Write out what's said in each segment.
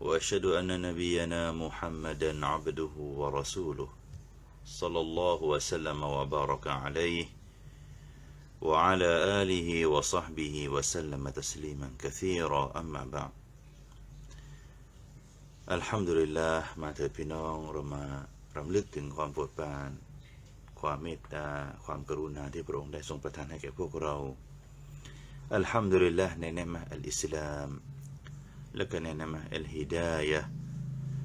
واشهد ان نبينا محمدا عبده ورسوله صلى الله وسلم وبارك عليه وعلى اله وصحبه وسلم تسليما كثيرا اما بعد الحمد لله มาเถิดพี่น้องเรามารำลึกถึงความโปรดปราน ความเมตตา ความกรุณาที่พระองค์ได้ทรงประทานให้แก่พวกเรา อัลฮัมดุลิลละในเนมะอัลอิสลาม และก็ในเนมะอัลฮิดายะ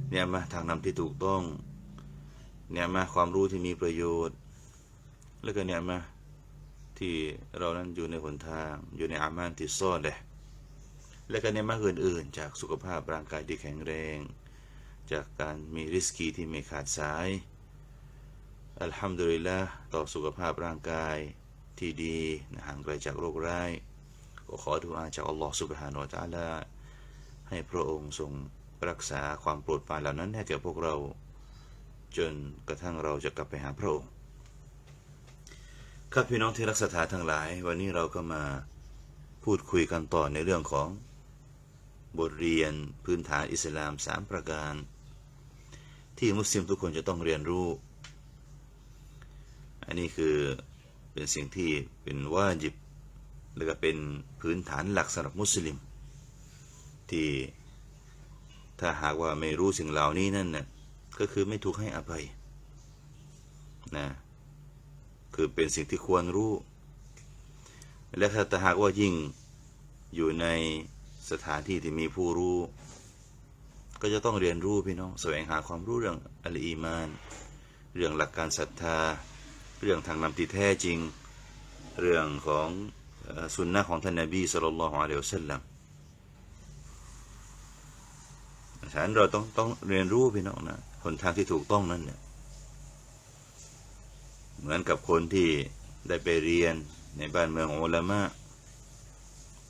เนี่ยมาทางนำที่ถูกต้องเนี่ยมาความรู้ที่มีประโยชน์ และก็เนี่ยมาที่เรานั้นอยู่ในหนทาง อยู่ในอามานที่ซ่อนเลยและก็เนี่ยมาอื่นๆ จากสุขภาพร่างกายที่แข็งแรง จากการมีริสกีที่ไม่ขาดสาย อัลฮัมดุลิลละต่อสุขภาพร่างกายที่ดีห่างไกลจากโรคร้ายก็ขอดุอาจากอัลลอฮฺ سبحانه และ تعالى ให้พระองค์ทรงรักษาความโปรดปรานเหล่านั้นให้แก่พวกเรา จนกระทั่งเราจะกลับไปหาพระองค์ครับพี่น้องที่รักษาทั้งหลาย วันนี้เราก็มาพูดคุยกันต่อในเรื่องของบทเรียนพื้นฐานอิสลามสามประการ ที่มุสลิมทุกคนจะต้องเรียนรู้ อันนี้คือเป็นสิ่งที่เป็นว่าจิบและก็เป็นพื้นฐานหลักสำหรับมุสลิม ที่ถ้าหากว่าไม่รู้สิ่งเหล่านี้นั่นน่ะก็คือไม่ถูกให้อภัยนะคือเป็นสิ่งที่ควรรู้ และถ้าหากว่ายิ่งอยู่ในสถานที่ที่มีผู้รู้ ก็จะต้องเรียนรู้พี่น้องแสวงหาความรู้เรื่องอัลอีมาน เรื่องหลักการศรัทธา เรื่องทางนำที่แท้จริง เรื่องของสุนนะของท่านนบีสุลต่านละฮ์อะลัยฮิวะสัลลัม ฉะนั้นเราต้องต้องเรียนรู้พี่น้องนะหนทางที่ถูกต้องนั้นเนี่ย เหมือนกับคนที่ได้ไปเรียนในบ้านเมืองอุลามะ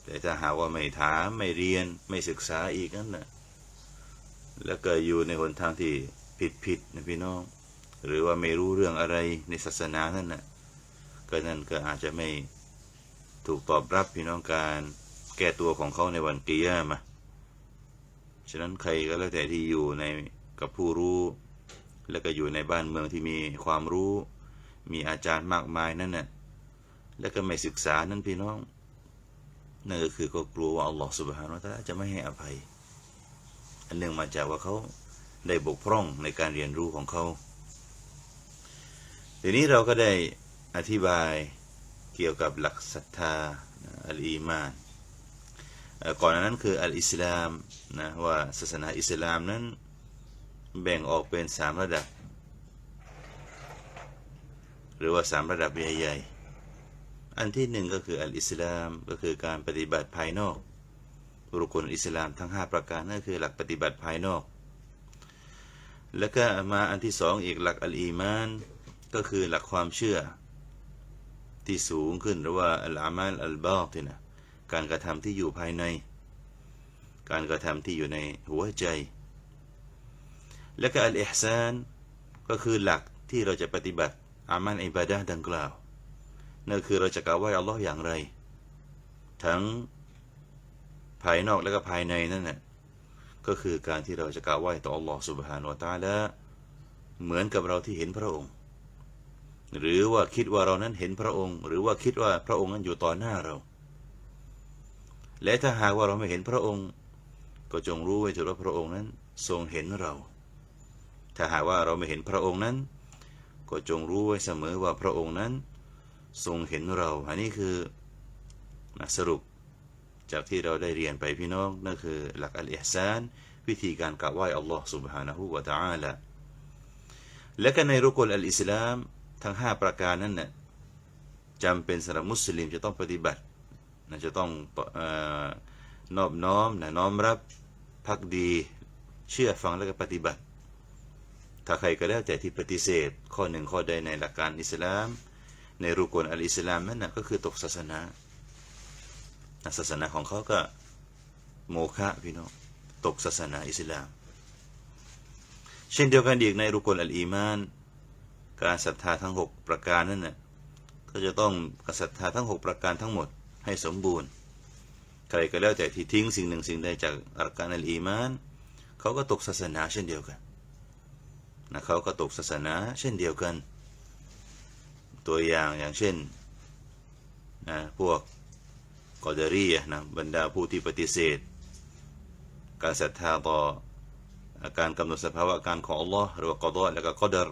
แต่ถ้าหากว่าไม่ถามไม่เรียนไม่ศึกษาอีกนั่นแหละแล้วก็อยู่ในหนทางที่ผิดผิดนะพี่น้อง หรือว่าไม่รู้เรื่องอะไรในศาสนานั่นนะก็นั่นก็อาจจะไม่ถูกตอบรับพี่น้องการแก้ตัวของเขาในวันกิยามะ ฉะนั้นใครก็แล้วแต่ที่อยู่ในกับผู้รู้ แล้วก็อยู่ในบ้านเมืองที่มีความรู้ มีอาจารย์มากมายนั่นน่ะแล้วก็ไม่ศึกษานั่นพี่น้องนั่นก็คือก็กลัวว่าอัลลอฮฺสุบฮานาตะจะไม่ให้อภัย อันหนึ่องมาจากว่าเขาได้บกพร่องในการเรียนรู้ของเขาทีนี้เราก็ได้อธิบายเกี่ยวกับหลักศรัทธาอัลอีมาน ก่อนนั้นคืออัลอิสลามนะว่าศาสนาอิสลามนั้นแบ่งออกเป็นสามระดับ หรือว่าสามระดับใหญ่ๆ อันที่หนึ่งก็คืออัลอิสลามก็คือการปฏิบัติภายนอกรุกลอิสลามทั้ง 5 ประการนั่นคือหลักปฏิบัติภายนอก แล้วก็มาอันที่สองอีกหลักอัลอีมานก็คือหลักความเชื่อที่สูงขึ้นหรือว่าอัลอามัลอัลบาตินะ การกระทำที่อยู่ภายใน การกระทำที่อยู่ในหัวใจ และก็อัลอิฮซานก็คือหลักที่เราจะปฏิบัติอามันอิบาดะดังกล่าว นั่นคือเราจะกล่าวไหวอัลลอฮ์อย่างไร ทั้งภายนอกและก็ภายในนั่นแหละก็คือการที่เราจะกล่าวไหวต่ออัลลอฮ์สุบฮานวตาและเหมือนกับเราที่เห็นพระองค์ หรือว่าคิดว่าเรานั้นเห็นพระองค์ หรือว่าคิดว่าพระองค์นั้นอยู่ต่อหน้าเรา และถ้าหากว่าเราไม่เห็นพระองค์ ก็จงรู้ไว้เถิดว่าพระองค์นั้นทรงเห็นเรา ถ้าหากว่าเราไม่เห็นพระองค์นั้น ก็จงรู้ไว้เสมอว่าพระองค์นั้นทรงเห็นเรา อันนี้คือสรุปจากที่เราได้เรียนไปพี่น้องนั่นคือหลักอัลอิฮซานวิธีการกราบไหว้อัลลอฮ์ سبحانه และ تعالى และก็ในรุกลอัลอิสลามทั้ง 5 ประการนั้นน่ะจำเป็นสำหรับมุสลิมจะต้องปฏิบัติ นะจะต้องนอบน้อมนะน้อมรับพักดีเชื่อฟังแล้วก็ปฏิบัติ ถ้าใครก็แล้วแต่ที่ปฏิเสธ ข้อหนึ่งข้อใดในหลักการอิสลาม ในรุกลอัลอิสลามนั่นนะก็คือตกศาสนาศาสนาของเขาก็โมฆะพี่น้องตกศาสนาอิสลาม เช่นเดียวกันอีกในรุกลอัลอีมาน การศรัทธาทั้ง 6 ประการนั่นน่ะก็จะต้องศรัทธาทั้ง 6 ประการทั้งหมด ให้สมบูรณ์ ใครก็แล้วแต่ที่ทิ้งสิ่งหนึ่งสิ่งใดจากอัรการอัลอีมานเขาก็ตกศาสนาเช่นเดียวกันนะเขาก็ตกศาสนาเช่นเดียวกัน ตัวอย่างอย่างเช่นนะพวกกอเดรียนะบรรดาผู้ที่ปฏิเสธ การศรัทธาต่อการกำหนดสภาวะการของอัลลอฮ์หรือว่ากอดอและก็กอดร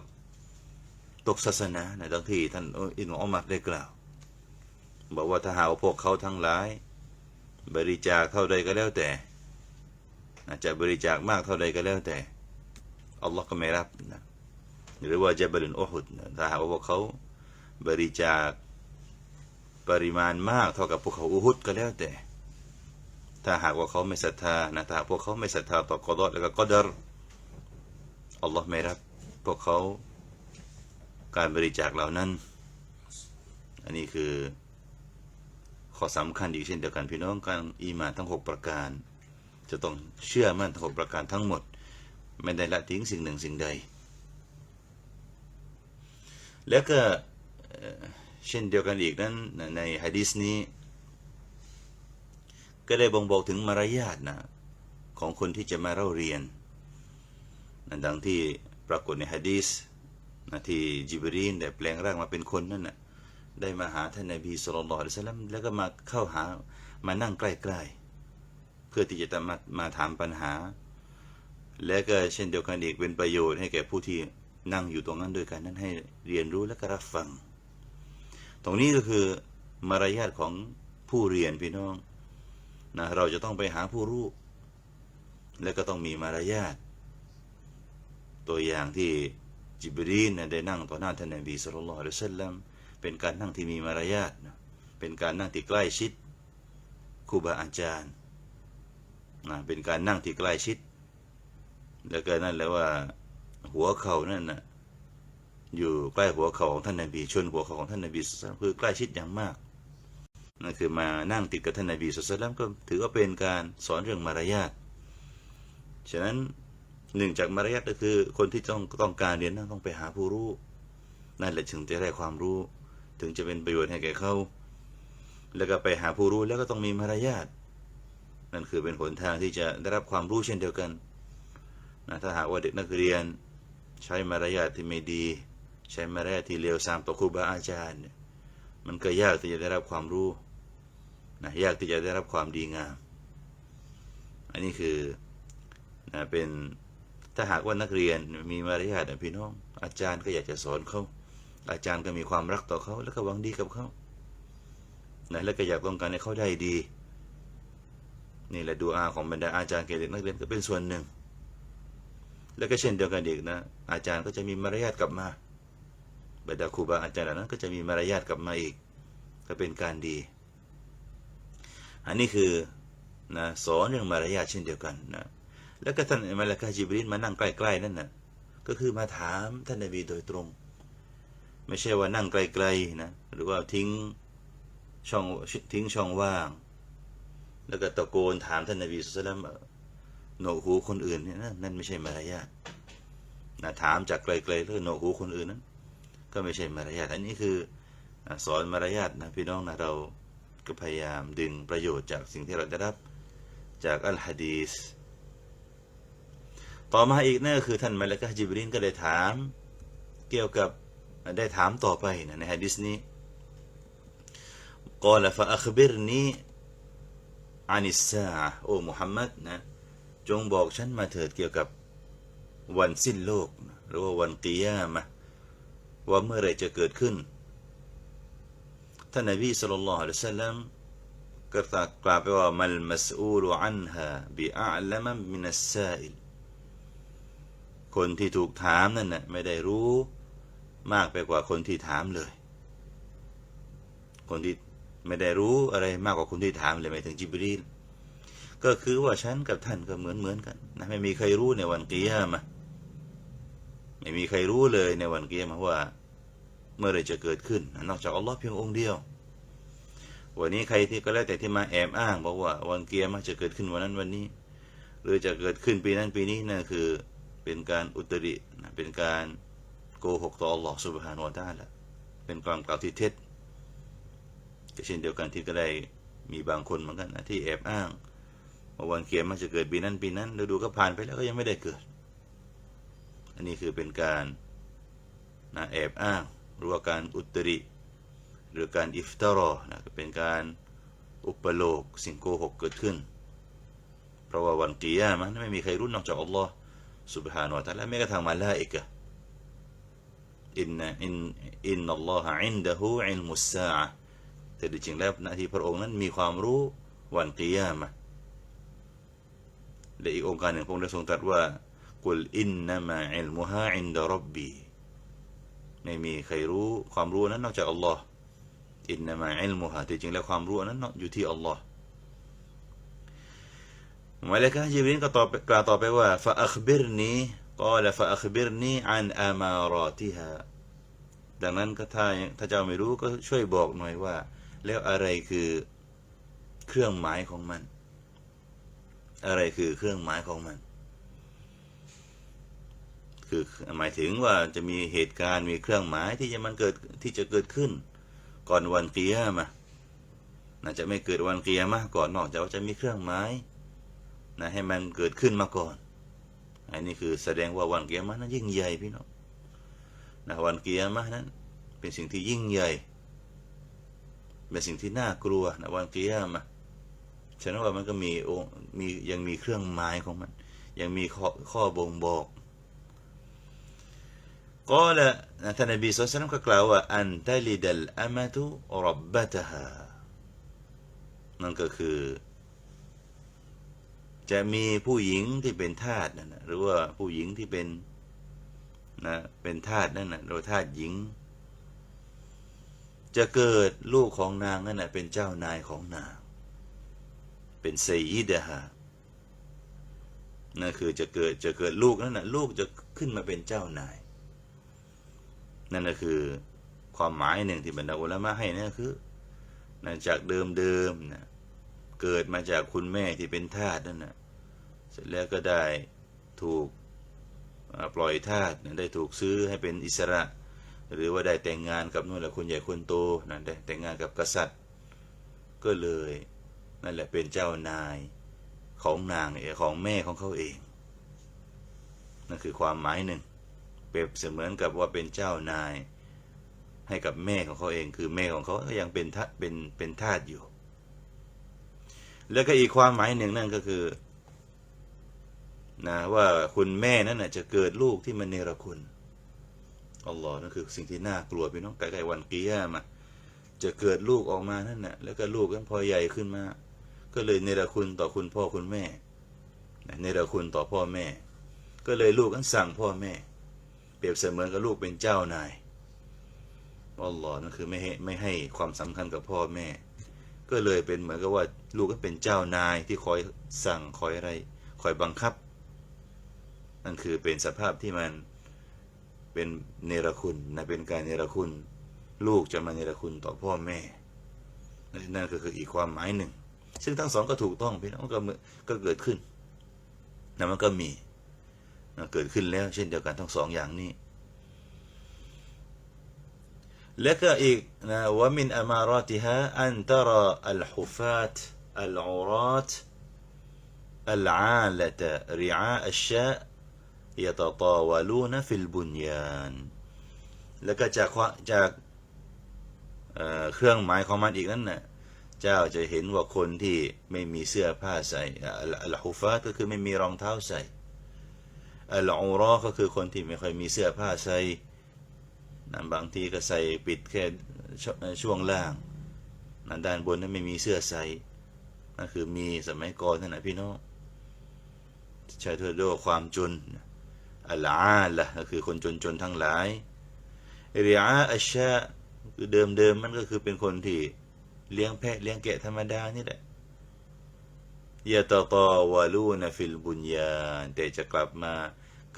ตกศาสนาในดังที่ท่านอินอุมัรได้กล่าว บอกว่าถ้าหากว่าพวกเขาทั้งหลาย บริจาคเท่าใดก็แล้วแต่อาจจะบริจาคมากเท่าใดก็แล้วแต่อัลลอฮ์ก็ไม่รับนะหรือว่าจะบรินอุฮุดนะถ้าหากว่าพวกเขาบริจาคปริมาณมากเท่ากับภูเขาอุฮุดก็แล้วแต่ ถ้าหากว่าเขาไม่ศรัทธานะถ้าหากพวกเขาไม่ศรัทธาต่อกอดและก็กอดรอัลลอฮ์ไม่รับพวกเขาการบริจาคเหล่านั้น อันนี้คือ ข้อสำคัญอีกเช่นเดียวกันพี่น้องการอีมานทั้ง 6 ประการ จะต้องเชื่อมั่นทั้ง 6 ประการทั้งหมด ไม่ได้ละทิ้งสิ่งหนึ่งสิ่งใด แล้วก็เช่นเดียวกันอีกนั้นในฮะดีษนี้ ก็ได้บ่งบอกถึงมารยาทนะของคนที่จะมาเล่าเรียนนะดังที่ปรากฏในฮะดีษนะที่จิบรีนได้แปลงร่างมาเป็นคนนั่นนะ ได้มาหาท่านนบีสุลต่านละสัลลัมแล้วก็มาเข้าหามานั่งใกล้ๆ เพื่อที่จะมามาถามปัญหา และก็เช่นเดียวกันอีกเป็นประโยชน์ให้แก่ผู้ที่นั่งอยู่ตรงนั้นด้วยกันนั้นให้เรียนรู้และก็รับฟัง ตรงนี้ก็คือมารยาทของผู้เรียนพี่น้องนะเราจะต้องไปหาผู้รู้ และก็ต้องมีมารยาทตัวอย่างที่จิบรีนได้นั่งต่อหน้าท่านนบีสุลต่านละสัลลัม เป็นการนั่งที่มีมารยาทเป็นการนั่งที่ใกล้ชิดครูบาอาจารย์นะเป็นการนั่งที่ใกล้ชิด แล้วก็นั่นแหละว่าหัวเข่านั่นนะอยู่ใกล้หัวเข่าของท่านนบีชนหัวเข่าของท่านนบีสุลต่านคือใกล้ชิดอย่างมากนั่นคือมานั่งติดกับท่านนบีสุลต่านก็ถือว่าเป็นการสอนเรื่องมารยาทฉะนั้นหนึ่งจากมารยาทก็คือคนที่ต้องต้องการเรียนนั่นต้องไปหาผู้รู้ นั่นแหละถึงจะได้ความรู้ ถึงจะเป็นประโยชน์ให้แก่เขา แล้วก็ไปหาผู้รู้แล้วก็ต้องมีมารยาท นั่นคือเป็นหนทางที่จะได้รับความรู้เช่นเดียวกันนะถ้าหากว่าเด็กนักเรียน ใช้มารยาทที่ไม่ดี ใช้มารยาทที่เลวทรามต่อครูบาอาจารย์ มันก็ยากที่จะได้รับความรู้นะยากที่จะได้รับความดีงาม อันนี้คือนะเป็นถ้าหากว่านักเรียนมีมารยาทนะพี่น้อง อาจารย์ก็อยากจะสอนเขา อาจารย์ก็มีความรักต่อเขาแล้วก็หวังดีกับเขานะแล้วก็อยากต้องการให้เขาได้ดี นี่แหละดูอาของบรรดาอาจารย์แก่เด็กนักเรียนก็เป็นส่วนหนึ่ง แล้วก็เช่นเดียวกันอีกนะ อาจารย์ก็จะมีมารยาทกลับมาบรรดาครูบาอาจารย์เหล่านั้นก็จะมีมารยาทกลับมาอีก ก็เป็นการดี อันนี้คือนะสอนเรื่องมารยาทเช่นเดียวกันนะแล้วก็ท่านมาลากาจิบรินมานั่งใกล้ๆนั่นน่ะก็คือมาถามท่านนบีโดยตรง ไม่ใช่ว่านั่งไกลๆนะหรือว่าทิ้งช่องทิ้งช่องว่าง แล้วก็ตะโกนถามท่านนบีสุลต่านโหนหูคนอื่นเนี่ยนั่นไม่ใช่มารยาทนะถามจากไกลๆแล้วโหนหูคนอื่นนั้น ก็ไม่ใช่มารยาทอันนี้คือสอนมารยาทนะพี่น้องนะเราก็พยายามดึงประโยชน์จากสิ่งที่เราได้รับจากอัลฮะดีษต่อมาอีกนั่นก็คือท่านมาลกะจิบรินก็เลยถาม เกี่ยวกับ ได้ถามต่อไปนะในฮะดิษนี้กล่าวฟะอัคบิรนีอานิสาโอ้มุฮัมมัดนะจงบอกฉันมาเถิดเกี่ยวกับวันสิ้นโลก หรือว่าวันกิยามะว่าเมื่อไรจะเกิดขึ้น ท่านนบีสุลต่านละสัลลัมก็ตรัสกล่าวไปว่ามัลมัสอูลอันฮาบิอัลลัมมินัสซาอิลคนที่ถูกถามนั่นน่ะไม่ได้รู้ มากไปกว่าคนที่ถามเลย คนที่ไม่ได้รู้อะไรมากกว่าคนที่ถามเลยหมายถึงจิบรีลก็คือว่าฉันกับท่านก็เหมือนเหมือนกันนะไม่มีใครรู้ในวันกิยามะไม่มีใครรู้เลยในวันกิยามะว่า เมื่อไรจะเกิดขึ้น นอกจากอัลลอฮ์เพียงองค์เดียว วันนี้ใครที่ก็แล้วแต่ที่มาแอบอ้างบอกว่าวันเกียร์มันจะเกิดขึ้นวันนั้นวันนี้ หรือจะเกิดขึ้นปีนั้นปีนี้นั่นคือเป็นการอุตรินะเป็นการ โกหกต่ออัลลอฮ์สุบฮานวะตาละเป็นความกล่าวที่เท็จก็เช่นเดียวกันที่ก็ได้มีบางคนเหมือนกันนะที่แอบอ้างว่าวันเกียรมันจะเกิดปีนั้นปีนั้นฤดูก็ผ่านไปแล้วก็ยังไม่ได้เกิด อันนี้คือเป็นการนะแอบอ้างหรือว่าการอุตริ หรือการอิฟตารอนะเป็นการอุปโลกสิ่งโกหกเกิดขึ้น เพราะว่าวันกิยามันไม่มีใครรู้นอกจากอัลลอฮ์สุบฮานวะตาและแม้กระทั่งมาลาอิกะ อินนะอินอินนัลลอฮะอินดะฮูอิลมุสซาอะห์แต่จริงๆแล้วหน้าที่พระองค์นั้นมีความรู้วันกิยามะห์และอีกองค์การหนึ่งพระองค์ได้ทรงตรัสว่ากุลอินนะมาอิลมุฮาอินดะรับบีไม่มีใครรู้ความรู้นั้นนอกจากอัลลอฮ์อินนามาอิลมุฮะที่จริงแล้วความรู้นั้นอยู่ที่อัลลอฮ์มาเลกะจิบรินก็ตอบกล่าวต่อไปว่าฟะอัคบิรนี กล่าวฟะอัคบิรนีอันอามารอติฮาดังนั้นก็ถ้าถ้าเจ้าไม่รู้ก็ช่วยบอกหน่อยว่า แล้วอะไรคือเครื่องหมายของมัน อะไรคือเครื่องหมายของมัน คือหมายถึงว่าจะมีเหตุการณ์มีเครื่องหมายที่จะมันเกิดที่จะเกิดขึ้น ก่อนวันเกิยามะห์น่าจะไม่เกิดวันเกิยามะห์ก่อนนอกจากว่าจะมีเครื่องหมายนะให้มันเกิดขึ้นมาก่อน อันนี้คือแสดงว่าวันเกียรมานั้นยิ่งใหญ่พี่น้องนะวันเกียรมานั้นเป็นสิ่งที่ยิ่งใหญ่ เป็นสิ่งที่น่ากลัวนะวันเกียรมาฉะนั้นว่ามันก็มีองมียังมีเครื่องหมายของมัน ยังมีข้อข้อบ่งบอกก็ละท่านนบีสุลานก็กล่าวว่าอันตลิดลอามะตุรับบะตฮานั่นก็คือ จะมีผู้หญิงที่เป็นทาสนั่นนะหรือว่าผู้หญิงที่เป็นนะเป็นทาสนั่นนะหรือทาสหญิง จะเกิดลูกของนางนั่นนะเป็นเจ้านายของนาง เป็นไซยิดะฮานั่นคือจะเกิดจะเกิดลูกนั่นนะลูกจะขึ้นมาเป็นเจ้านาย นั่นก็คือความหมายหนึ่งที่บรรดาอุลามะให้นั่นคือนะจากเดิมเดิมนะ เกิดมาจากคุณแม่ที่เป็นทาสนั่นนะเสร็จแล้วก็ได้ถูกปล่อยทาสได้ถูกซื้อให้เป็นอิสระ หรือว่าได้แต่งงานกับนู่นแหละคนใหญ่คนโตนะได้แต่งงานกับกษัตริย์ ก็เลยนั่นแหละเป็นเจ้านายของนางเอของแม่ของเขาเองนั่นคือความหมายหนึ่ง เปรียบเสมือนกับว่าเป็นเจ้านายให้กับแม่ของเขาเอง คือแม่ของเขาก็ยังเป็นทาสเป็นเป็นทาสอยู่ แล้วก็อีกความหมายหนึ่งนั่นก็คือนะว่าคุณแม่นั้นนะจะเกิดลูกที่มันเนรคุณอัลลอฮ์นั่นคือสิ่งที่น่ากลัวพี่น้องใกล้ๆวันกิยามะจะเกิดลูกออกมานั่นนะแล้วก็ลูกนั้นพอใหญ่ขึ้นมา ก็เลยเนรคุณต่อคุณพ่อคุณแม่เนรคุณต่อพ่อแม่ ก็เลยลูกนั้นสั่งพ่อแม่ เปรียบเสมือนกับลูกเป็นเจ้านายอัลลอฮ์นั่นคือไม่ให้ไม่ให้ความสำคัญกับพ่อแม่ ก็เลยเป็นเหมือนกับว่าลูกก็เป็นเจ้านายที่คอยสั่งคอยอะไรคอยบังคับ นั่นคือเป็นสภาพที่มันเป็นเนรคุณนะเป็นการเนรคุณ ลูกจะมาเนรคุณต่อพ่อแม่ นั่นก็คืออีกความหมายหนึ่ง ซึ่งทั้งสองก็ถูกต้องพี่น้องก็ก็เกิดขึ้นนะมันก็มีนะเกิดขึ้นแล้วเช่นเดียวกันทั้งสองอย่างนี้ และก็อีกนะว่ามินอามารอติฮะอันตรอัลฮุฟาตอัลอูรัตอัลอาลตะริอาอัชชะยะตตาวาลูนฟิลบุนยานแล้วก็จากจากเครื่องหมายของมันอีกนั่นน่ะเจ้าจะเห็นว่าคนที่ไม่มีเสื้อผ้าใส่อัลฮุฟาตก็คือไม่มีรองเท้าใส่อัลอูรอก็คือคนที่ไม่ค่อยมีเสื้อผ้าใส่ นะบางทีก็ใส่ปิดแค่ช่วงล่างนะด้านบนนั้นไม่มีเสื้อใส่นั่นคือมีสมัยก่อนนั่นนะพี่น้องใช้เทอด้วยความจนอัลอาละก็คือคนจนจนทั้งหลายเรียอัชชะคือเดิมเดิมมันก็คือเป็นคนที่เลี้ยงแพะเลี้ยงแกะธรรมดานี่แหละยะตะตาวาลูนฟิลบุญญาแต่จะกลับมา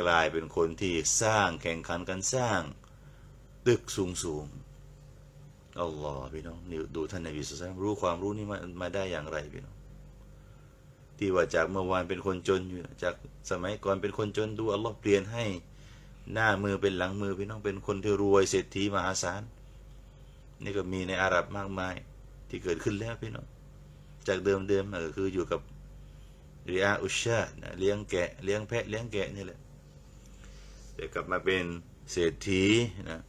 กลายเป็นคนที่สร้างแข่งขันกันสร้าง ตึกสูงสูงอัลลอฮ์พี่น้องนี่ดูท่านนบีสุลต่านรู้ความรู้นี่มามาได้อย่างไรพี่น้องที่ว่าจากเมื่อวานเป็นคนจนอยู่จากสมัยก่อนเป็นคนจนดูอัลลอฮ์เปลี่ยนให้หน้ามือเป็นหลังมือพี่น้องเป็นคนที่รวยเศรษฐีมหาศาลนี่ก็มีในอาหรับมากมายที่เกิดขึ้นแล้วพี่น้องจากเดิมเดิมก็คืออยู่กับเรียอุชชาเลี้ยงแกะเลี้ยงแพะเลี้ยงแกะนี่แหละแต่กลับมาเป็นเศรษฐีนะ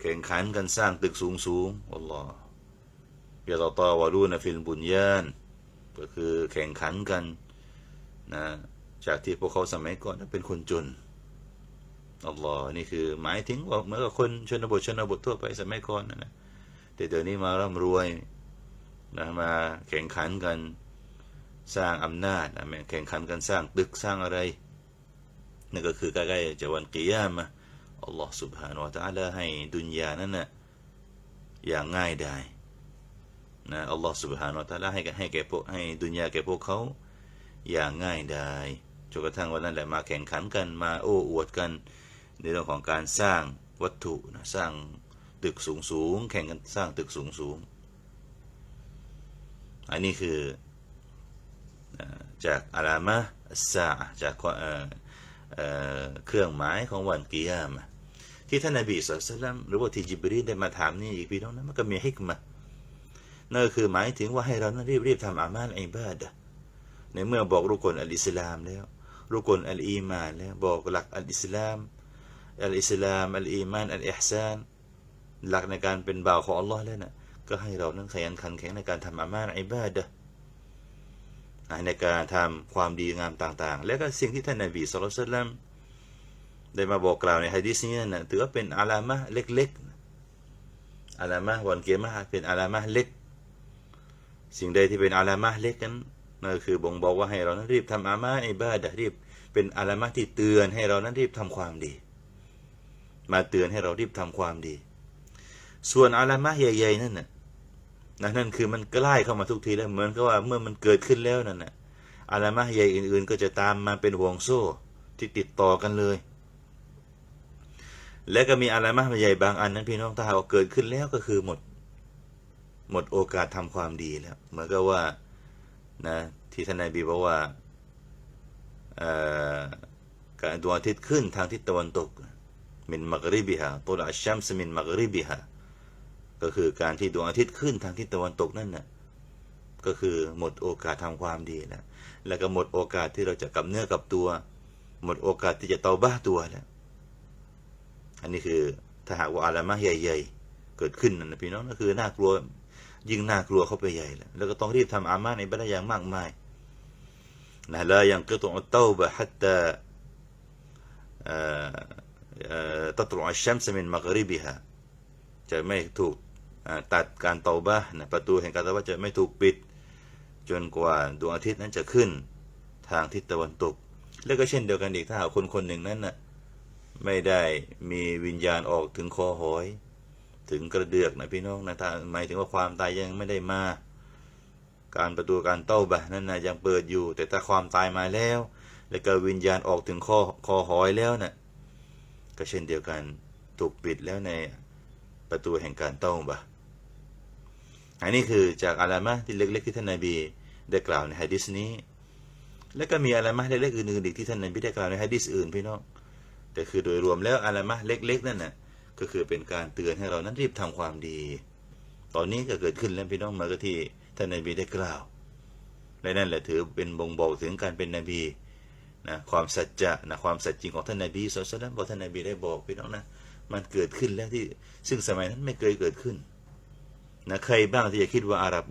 แข่งขันกันสร้างตึกสูงสูงอัลลอฮ์ยาตตาวารูนฟิลบุญญานก็คือแข่งขันกันนะจากที่พวกเขาสมัยก่อนเป็นคนจนอัลลอฮ์นี่คือหมายถึงว่าเหมือนกับคนชนบทชนบททั่วไปสมัยก่อนนะแต่เดี๋ยวนี้มาร่ำรวยนะมาแข่งขันกันสร้างอำนาจนะแข่งขันกันสร้างตึกสร้างอะไรนั่นก็คือใกล้ๆจะวันกิยามะ อัลลอฮ์ سبحانه และ تعالى ให้ดุนยานั้นนะอย่างง่ายได้ นะอัลลอฮ์ سبحانه และ تعالى ให้ให้แก่พวกให้ดุนยาแก่พวกเขาอย่างง่ายได้จนกระทั่งวันนั้นแหละมาแข่งขันกันมาโอ้อวดกัน ในเรื่องของการสร้างวัตถุนะสร้างตึกสูงสูงๆแข่งกันสร้างตึกสูงสูงๆอันนี้คืออ่าจากอารามะอัสซาอะห์จากข้อเอ่อเอ่อเครื่องหมายของวันกิยามะห์ ที่ท่านนบีสุลต่านหรือว่าที่จิบรีได้มาถามนี่อีกพี่น้องนะมันก็มีฮิกมะห์นั่นก็คือหมายถึงว่าให้เรานั้นรีบรีบทำอามาลอิบาดะในเมื่อบอกรุกลอัลอิสลามแล้ว รุกลอัลอีมานแล้วบอกหลักอัลอิสลามอัลอิสลามอัลอีมานอัลอิฮซานหลักในการเป็นบ่าวของอัลลอฮ์แล้วนะก็ให้เรานั้นขยันขันแข็งในการทำอามาลอิบาดะในการทำความดีงามต่างๆ และก็สิ่งที่ท่านนบีสุลต่าน ได้มาบอกกล่าวในฮะดีษนี้นะถือว่าเป็นอารามะเล็กๆอารามะหวันเกียรมาเป็นอารามะเล็ก สิ่งใดที่เป็นอารามะเล็กนั้นนั่นก็คือบ่งบอกว่าให้เรานั้นรีบทำอามาอิบาดะห์รีบเป็นอารามะที่เตือนให้เรานั้นรีบทำความดี มาเตือนให้เรารีบทำความดี ส่วนอารามะห์ใหญ่ๆนั่นน่ะนั่นคือมันใกล้เข้ามาทุกทีแล้วเหมือนกับว่าเมื่อมันเกิดขึ้นแล้วนั่นน่ะอารามะใหญ่อื่น ๆ ก็จะตามมาเป็นห่วงโซ่ที่ติดต่อกันเลย และก็มีอารามะห์ใหญ่บางอันนั้นพี่น้องถ้าหากเกิดขึ้นแล้วก็คือหมด หมดโอกาสทำความดีแล้วเหมือนกับว่านะที่ท่านนายบีบอกว่าการดวงอาทิตย์ขึ้นทางทิศตะวันตกมินมักริบิฮะตุลอัชชัมสมินมักริบิฮะก็คือการที่ดวงอาทิตย์ขึ้นทางทิศตะวันตกนั่นน่ะก็คือหมดโอกาสทำความดีแล้วแล้วก็หมดโอกาสที่เราจะกับเนื้อกับตัว หมดโอกาสที่จะเตาบ้าตัวแล้ว อันนี้คือถ้าหากว่าอารามะใหญ่ๆเกิดขึ้นนะพี่น้องก็คือน่ากลัวยิ่งน่ากลัวเข้าไปใหญ่แล้วแล้วก็ต้องรีบทำอามาในบัตอย่างมากมายนะละยังกระตุกเต้าบะฮัตตาตัตรุอัชชัมสมินมักริบิฮะจะไม่ถูกตัดการเตาบะนะประตูแห่งการเตาบะจะไม่ถูกปิด จนกว่าดวงอาทิตย์นั้นจะขึ้นทางทิศตะวันตก แล้วก็เช่นเดียวกันอีกถ้าหากคนคนหนึ่งนั้นน่ะ ไม่ได้มีวิญญาณออกถึงคอหอย ถึงกระเดือกนะพี่น้องนะถ้าหมายถึงว่าความตายยังไม่ได้มา การประตูการเต้าบะนั่นนะยังเปิดอยู่ แต่ถ้าความตายมาแล้ว แล้วก็วิญญาณออกถึงคอคอหอยแล้วนะ่ะก็เช่นเดียวกันถูกปิดแล้วในประตูแห่งการเต้าบะอันนี้คือจากอารามะที่เล็กๆที่ท่านนบีได้กล่าวในฮะดิษนี้ และก็มีอารามะเล็กๆอื่นๆอีกที่ท่านนบีได้กล่าวในฮะดิษอื่นพี่น้อง แต่คือโดยรวมแล้วอารมะเล็ก ๆ นั่นน่ะก็คือเป็นการเตือนให้เรานั้นรีบทำความดี ตอนนี้ก็เกิดขึ้นแล้วพี่น้องมาก็ที่ท่านนบีได้กล่าว และนั่นแหละถือเป็นบ่งบอกถึงการเป็นนบีนะความสัจจะนะความสัจจริงของท่านนบีสุลต่านบอกท่านนบีได้บอกพี่น้องนะมันเกิดขึ้นแล้วที่ซึ่งสมัยนั้นไม่เคยเกิดขึ้นนะใครบ้างที่จะคิดว่าอาหรับ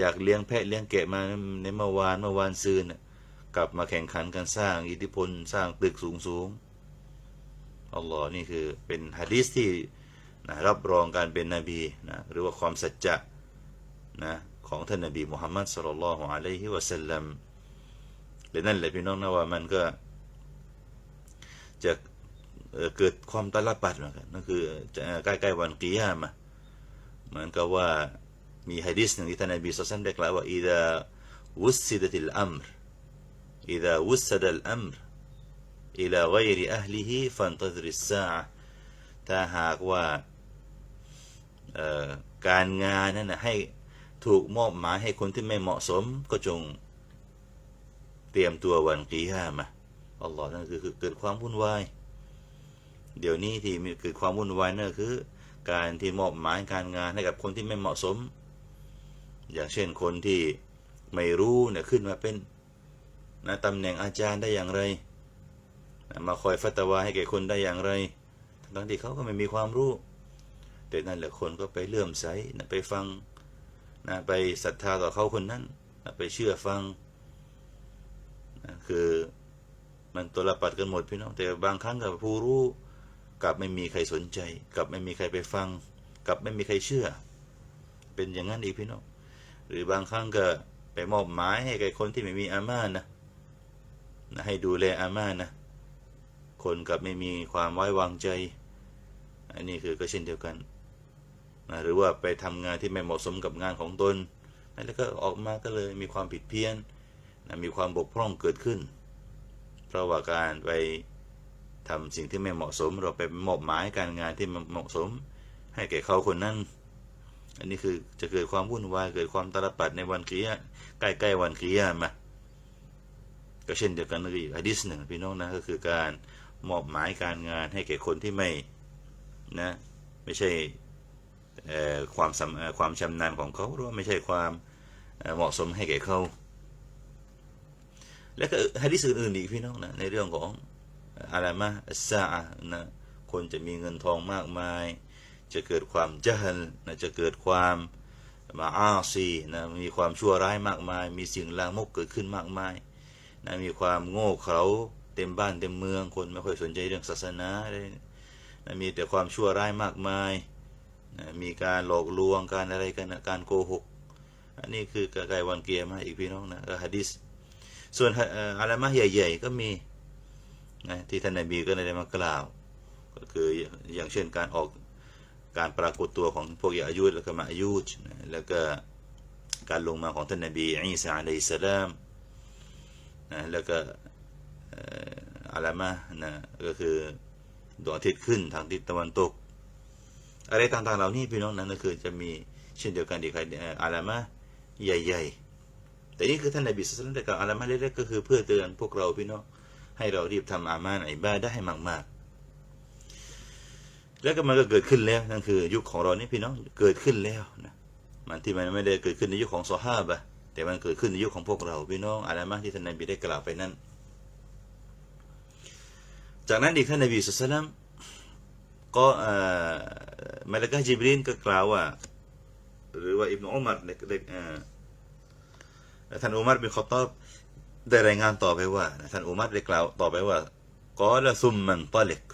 จากเลี้ยงแพะเลี้ยงแกะมาในเมื่อวานเมื่อวานซืนน่ะกลับมาแข่งขันกันสร้างอิทธิพลสร้างตึกสูงสูงๆ อัลลอฮ์นี่คือเป็นฮะดีษที่นะรับรองการเป็นนบีนะหรือว่าความสัจจะนะของท่านนบีมุฮัมมัดสุลลัลลอฮุอะลัยฮิวะสัลลัมและนั่นแหละพี่น้องนะว่ามันก็จะเเกิดความตะลับปัดเหมือนกันนั่นคือใกล้ๆวันกิยามะเหมือนกับว่ามีฮะดีษหนึ่งที่ท่านนบีสุลต่านได้กล่าวว่าอิดะวุสิดะลัมร์ อิลาไกริอัลิฮิฟันตดริสซาถ้าหากว่าการงานนั้นให้ถูกมอบหมายให้คนที่ไม่เหมาะสมก็จงเตรียมตัววันกีฮามาอัลลอฮ์นั่นคือเกิดความวุ่นวาย เดี๋ยวนี้ที่มีเกิดความวุ่นวายนั่นคือ การที่มอบหมายการงานให้กับคนที่ไม่เหมาะสม อย่างเช่นคนที่ไม่รู้เนี่ยขึ้นมาเป็นนะตำแหน่งอาจารย์ได้อย่างไร มาคอยฟัตวาให้แก่คนได้อย่างไร ทั้งที่เขาก็ไม่มีความรู้ แต่นั่นแหละคนก็ไปเลื่อมใสนะไปฟังนะไปศรัทธาต่อเขาคนนั้นนะไปเชื่อฟังนะคือมันตัวละปัดกันหมดพี่น้อง แต่บางครั้งกับผู้รู้กลับไม่มีใครสนใจ กลับไม่มีใครไปฟัง กลับไม่มีใครเชื่อ เป็นอย่างนั้นอีกพี่น้อง หรือบางครั้งก็ไปมอบหมายให้แก่คนที่ไม่มีอามานะนะให้ดูแลอามานะ คนกับไม่มีความไว้วางใจ อันนี้คือก็เช่นเดียวกันนะหรือว่าไปทำงานที่ไม่เหมาะสมกับงานของตนแล้วก็ออกมาก็เลยมีความผิดเพี้ยนนะมีความบกพร่องเกิดขึ้น เพราะว่าการไปทำสิ่งที่ไม่เหมาะสม เราไปมอบหมายการงานที่เหมาะสม ให้แก่เขาคนนั้น อันนี้คือจะเกิดความวุ่นวายเกิดความตาลปัดในวันกิยะใกล้ๆวันกิยะมาก็เช่นเดียวกันกับอีกฮะดิษหนึ่งพี่น้องนะก็คือการ มอบหมายการงานให้แก่คนที่ไม่นะไม่ใช่ความสำความชำนาญของเขาหรือว่าไม่ใช่ความเหมาะสมให้แก่เขาแล้วก็ฮะดิษอื่นๆอีกพี่น้องนะในเรื่องของอะไรมาซาอะนะคนจะมีเงินทองมากมาย จะเกิดความเจริญนะจะเกิดความมาอาซีนะมีความชั่วร้ายมากมาย มีสิ่งลามกเกิดขึ้นมากมายนะมีความโง่เขลา เต็มบ้านเต็มเมืองคนไม่ค่อยสนใจเรื่องศาสนาเลยนะมีแต่ความชั่วร้ายมากมายนะมีการหลอกลวงการอะไรกันนะการโกหก อันนี้คือใกล้วันเกียร์มาอีกพี่น้องนะฮะดิษส่วนอะไรมาใหญ่ ๆ ก็มีนะที่ท่านนบีก็ได้มากล่าว ก็คืออย่างเช่นการออกการปรากฏตัวของพวกยาอายุดแล้วก็มาอายุดนะแล้วก็การลงมาของท่านนบีอีสาอะลัยฮิสลามนะแล้วก็ อะไรมานะก็คือดวงอาทิตย์ขึ้นทางทิศตะวันตก อะไรต่างๆเหล่านี้พี่น้องนั้นก็คือจะมีเช่นเดียวกันอีกใครอะไรมาใหญ่ ๆ แต่นี่คือท่านนบีสุลต่านแต่กับอะไรมาเล็กๆก็คือเพื่อเตือนพวกเราพี่น้องให้เรารีบทำอามานะอิบาดะห์ให้มากๆ แล้วก็มันก็เกิดขึ้นแล้วนั่นคือ ยุคของเรานี่พี่น้องเกิดขึ้นแล้วนะมันที่มันไม่ได้เกิดขึ้นในยุคของซอฮาบะแต่มันเกิดขึ้นในยุคของพวกเราพี่น้องอะไรมาที่ท่านนบีได้กล่าวไปนั้น จากนั้นอีกท่านนบีสุลต่านก็มาลกะจิบรีนก็กล่าวว่า หรือว่าอิบนุอุมัรเด้เอ่ท่านอุมัรบินขอตอบได้รายงานต่อไปว่าท่านอุมัรได้กล่าวต่อไปว่ากอละซุมมันตอลิก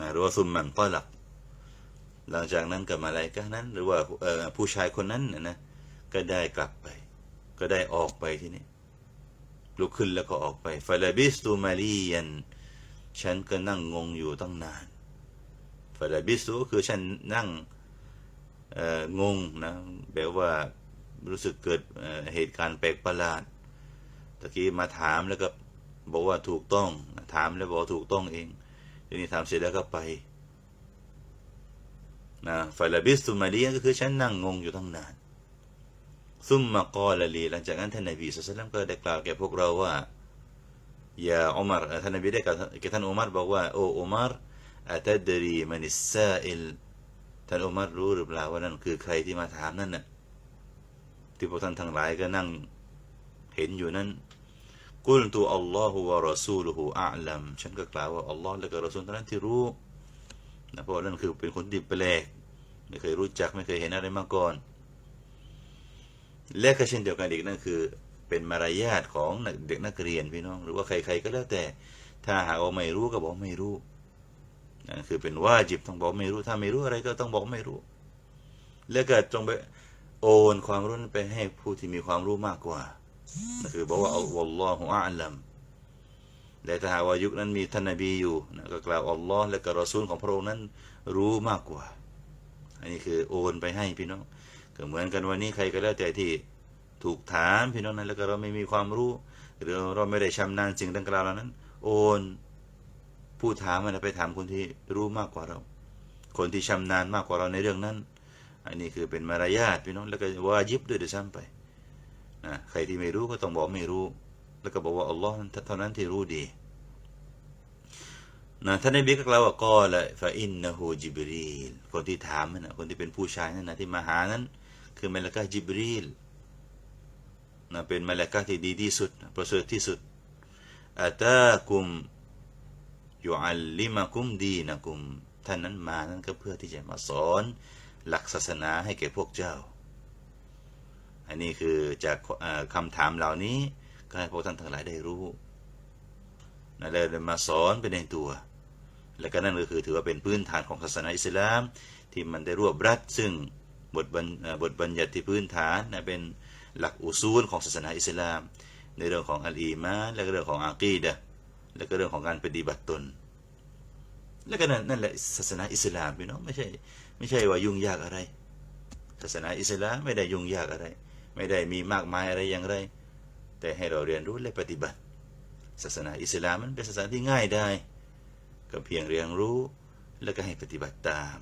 นะหรือว่าซุมมันตอลักหลังจากนั้นกับมาลายกะนั้น หรือว่าผู้ชายคนนั้นนะนะก็ได้กลับไป ก็ได้ออกไปที่นี่ลุกขึ้นแล้วก็ออกไปฟาลาบิสตูมาลียัน ฉันก็นั่งงงอยู่ตั้งนานฟาลาบิสตูก็คือฉันนั่งงงนะแบบว่ารู้สึกเกิดเหตุการณ์แปลกประหลาดตะกี้มาถามแล้วก็บอกว่าถูกต้อง ถามแล้วบอกถูกต้องเองทีนี้ถามเสร็จแล้วก็ไปนะฟาลาบิสตุมาลียก็คือฉันนั่งงงอยู่ตั้งนานซุมมากอลลี หลังจากนั้นท่านนบีสุลต่านก็ได้กล่าวแก่พวกเราว่า อย่าอุมารท่านนบีได้กล่าวแก่ท่านอุมารบอกว่าโอ้อุมารอัตดรีมันิสซาอิลท่านอุมารรู้หรือเปล่าว่านั่นคือใครที่มาถามนั่นน่ะที่พวกท่านทั้งหลายก็นั่งเห็นอยู่นั้นกุลตุอัลลอฮฺวะรอซูลุฮูอัลลัมฉันก็กล่าวว่าอัลลอฮ์และก็รอซูลเท่านั้นที่รู้นะเพราะนั่นคือเป็นคนที่แปลกไม่เคยรู้จักไม่เคยเห็นอะไรมาก่อน และก็เช่นเดียวกันอีกนั่นคือ เป็นมารยาทของเด็กนักเรียนพี่น้อง หรือว่าใครๆก็แล้วแต่ ถ้าหากว่าไม่รู้ก็บอกไม่รู้นั่นคือเป็นว่าจิบต้องบอกไม่รู้ ถ้าไม่รู้อะไรก็ต้องบอกไม่รู้ แล้วก็จงไปโอนความรู้นั้นไปให้ผู้ที่มีความรู้มากกว่านั่นคือบอกว่าอัลลอฮฺอัลลัมและถ้าหากว่ายุคนั้นมีท่านนบีอยู่นะก็กล่าวอัลลอฮ์และก็รอซูลของพระองค์นั้นรู้มากกว่า อันนี้คือโอนไปให้พี่น้องก็เหมือนกันวันนี้ใครก็แล้วแต่ที่ ถูกถามพี่น้องนั้นแล้วก็เราไม่มีความรู้ หรือเราไม่ได้ชำนาญสิ่งดังกล่าวเหล่านั้น โอนผู้ถามมันไปถามคนที่รู้มากกว่าเรา คนที่ชำนาญมากกว่าเราในเรื่องนั้น อันนี้คือเป็นมารยาทพี่น้องแล้วก็ว่ายิบด้วยด้วยซ้ำไปนะใครที่ไม่รู้ก็ต้องบอกไม่รู้ แล้วก็บอกว่าอัลลอฮ์เท่านั้นที่รู้ดีนะท่านนบีก็กล่าวว่าก็ละฟาอินนะฮูจิบรีลคนที่ถามนั่นนะคนที่เป็นผู้ชายนั่นนะที่มาหานั้น คือมลากาจิบรีล นะเป็นมาลากาที่ดีที่สุด ประเสริฐที่สุดอัตากุมยุอัลลิมะกุมดีนะกุมท่านนั้นมานั้นก็เพื่อที่จะมาสอนหลักศาสนาให้แก่พวกเจ้า อันนี้คือจากคำถามเหล่านี้ก็ให้พวกท่านทั้งหลายได้รู้นะเลยมาสอนไปในตัว และก็นั่นก็คือถือว่าเป็นพื้นฐานของศาสนาอิสลาม ที่มันได้รวบรัดซึ่งบทบัญบทบัญญัติที่พื้นฐานนะเป็น หลักอุซูลของศาสนาอิสลาม ในเรื่องของอัลอีมานและก็เรื่องของอากีดะและก็เรื่องของการปฏิบัติตน และก็นั่นแหละศาสนาอิสลามพี่น้องไม่ใช่ไม่ใช่ว่ายุ่งยากอะไร ศาสนาอิสลามไม่ได้ยุ่งยากอะไร ไม่ได้มีมากมายอะไรอย่างไร แต่ให้เราเรียนรู้และปฏิบัติ ศาสนาอิสลามมันเป็นศาสนาที่ง่ายได้ก็เพียงเรียนรู้แล้วก็ให้ปฏิบัติตาม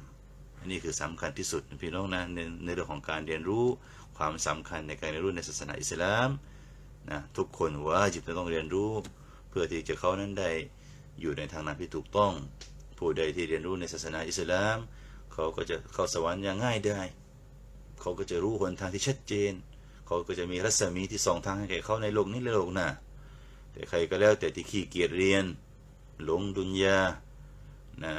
อันนี้คือสำคัญที่สุดพี่น้องนะในในเรื่องของการเรียนรู้ ความสำคัญในการเรียนรู้ในศาสนาอิสลามนะทุกคนว่าจิตจะต้องเรียนรู้ เพื่อที่จะเขานั้นได้อยู่ในทางนั้นที่ถูกต้อง ผู้ใดที่เรียนรู้ในศาสนาอิสลามเขาก็จะเข้าสวรรค์อย่างง่ายได้เขาก็จะรู้หนทางที่ชัดเจน เขาก็จะมีรัศมีที่สองทางให้แก่เขาในโลกนี้และโลกหน้าแต่ใครก็แล้วแต่ที่ขี้เกียจเรียน หลงดุนยานะ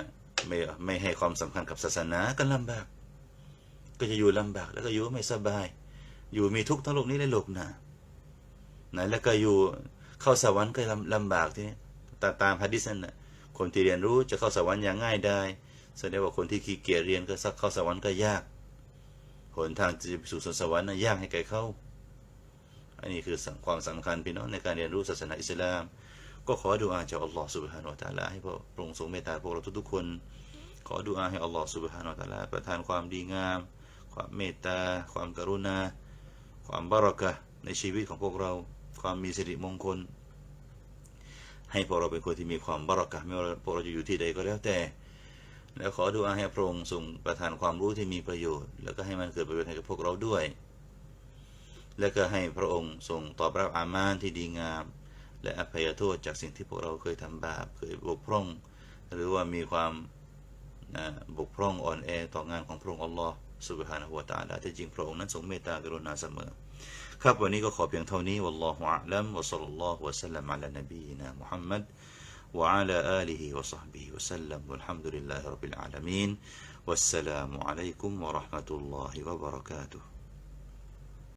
ไม่ไม่ให้ความสำคัญกับศาสนาก็ลำบาก ก็จะอยู่ลำบากแล้วก็อยู่ไม่สบาย อยู่มีทุกข์ทั้งโลกนี้และโลกหน้านะแล้วก็อยู่เข้าสวรรค์ก็ลำลำบากทีนี้ตาตามฮะดิษนั่นนะคนที่เรียนรู้จะเข้าสวรรค์อย่างง่ายได้แสดงว่าคนที่ขี้เกียจเรียนก็สักเข้าสวรรค์ก็ยากหนทางจะไปสู่สวรรค์นะยากให้แก่เขาอันนี้คือความสำคัญพี่น้องในการเรียนรู้ศาสนาอิสลาม ก็ขอดูอาจากอัลลอฮฺสุบฮานาอัลลอฮฺให้พระองค์ทรงเมตตาพวกเราทุกๆคน ขอดูอาให้อัลลอฮฺสุบฮานาอัลลอฮฺประทานความดีงาม ความเมตตา ความกรุณา ความบารักะในชีวิตของพวกเรา ความมีสิริมงคล ให้พวกเราเป็นคนที่มีความบารักะไม่ว่าพวกเราจะอยู่ที่ใดก็แล้วแต่ แล้วขอดูอาให้พระองค์ทรงประทานความรู้ที่มีประโยชน์ แล้วก็ให้มันเกิดประโยชน์ให้กับพวกเราด้วย และก็ให้พระองค์ทรงตอบรับอามานที่ดีงาม และอภัยโทษจากสิ่งที่พวกเราเคยทำบาปเคยบกพร่อง หรือว่ามีความบกพร่องอ่อนแอต่องานของพระองค์อัลลอฮ์ สุบฮานะฮูวะตะอาลาแต่จริงพระองค์นั้นทรงเมตตากรุณาเสมอ ครับวันนี้ก็ขอเพียงเท่านี้วัลลอฮุอะลัมวะซัลลัลลอฮุวะสัลลัมอะลานบีนะมุฮัมมัด وعلى آله وصحبه وسلم والحمد لله رب العالمين والسلام عليكم ورحمة الله وبركاته